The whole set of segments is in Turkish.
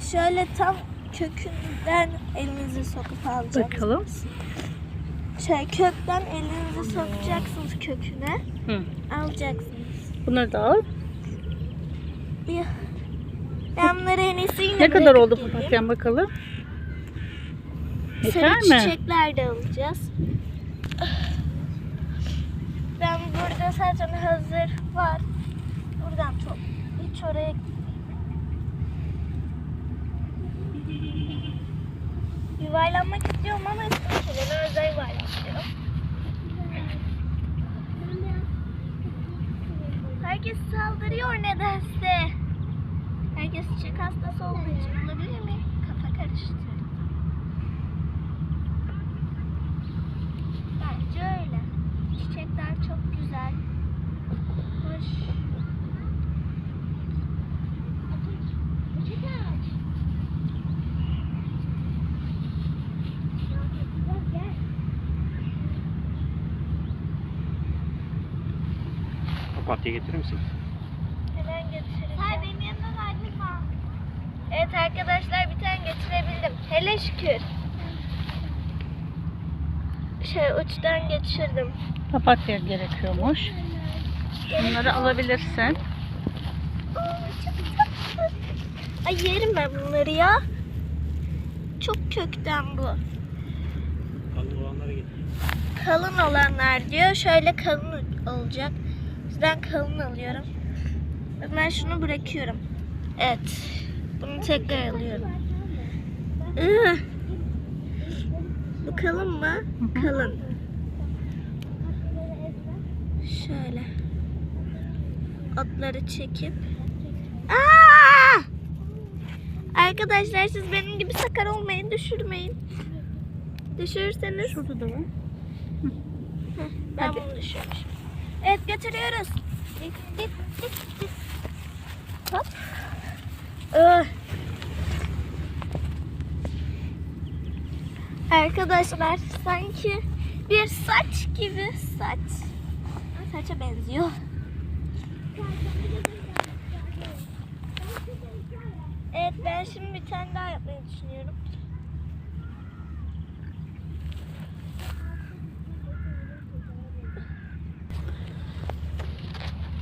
Şöyle tam kökünden elinizi sokup alacaksınız. Bakalım. Şey kökten elinizi sokacaksınız köküne. Hı. Alacaksınız. Bunları da al. Ben bunları en iyisi yine Ne kadar oldu geleyim. papatyan bakalım? Sarı Yeter mi? çiçekler de alacağız. Ben burada zaten hazır var. Buradan top. Hiç oraya Yuvarlanmak istiyorum ama istiyorum. Ben özel yuvarlanıyorum. Herkes saldırıyor nedense. Herkes çiçek hastası olduğu için olabilir mi? Kafa karıştırdı. Bence öyle. Çiçekler çok güzel. Hoş. Çiçek ağaç. Papatya getirir misin? Hemen getireceğim. Hayır benim yanımda verdik var. Evet arkadaşlar bir tane getirebildim. Hele şükür. Şey uçtan geçirdim. Papatya gerekiyormuş. Bunları alabilirsin. Aa, çok tatlı. Ay yerim ben bunları ya. Çok kökten bu. Kalın olanları getir. Kalın olanlar diyor. Şöyle kalın olacak. Sizden kalın alıyorum. Ben şunu bırakıyorum. Evet. Bunu tekrar alıyorum. Iı. Bu kalın mı? Kalın. Şöyle. Otları çekip. Aa! Arkadaşlar siz benim gibi sakar olmayın, düşürmeyin. Düşürürseniz Şurada da var. Ben Hadi. bunu düşürmüşüm. Evet götürüyoruz. Hop. Öh. Arkadaşlar sanki bir saç gibi saç. Saça benziyor. Evet ben şimdi bir tane daha yapmayı düşünüyorum.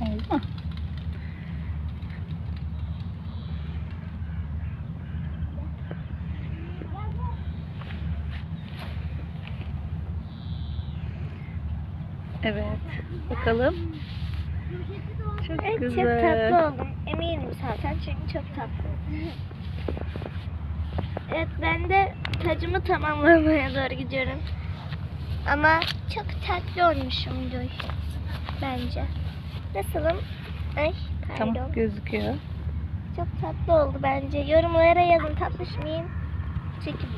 Oldu mu? Evet. Bakalım. Çok Evet, güzel. çok tatlı oldum. Eminim zaten çünkü çok tatlı. Evet ben de tacımı tamamlamaya doğru gidiyorum. Ama çok tatlı olmuşumdur. Bence. Nasılım? Ay pardon. Tamam gözüküyor. Çok tatlı oldu bence. Yorumlara yazın tatlış mıyım? Çekin.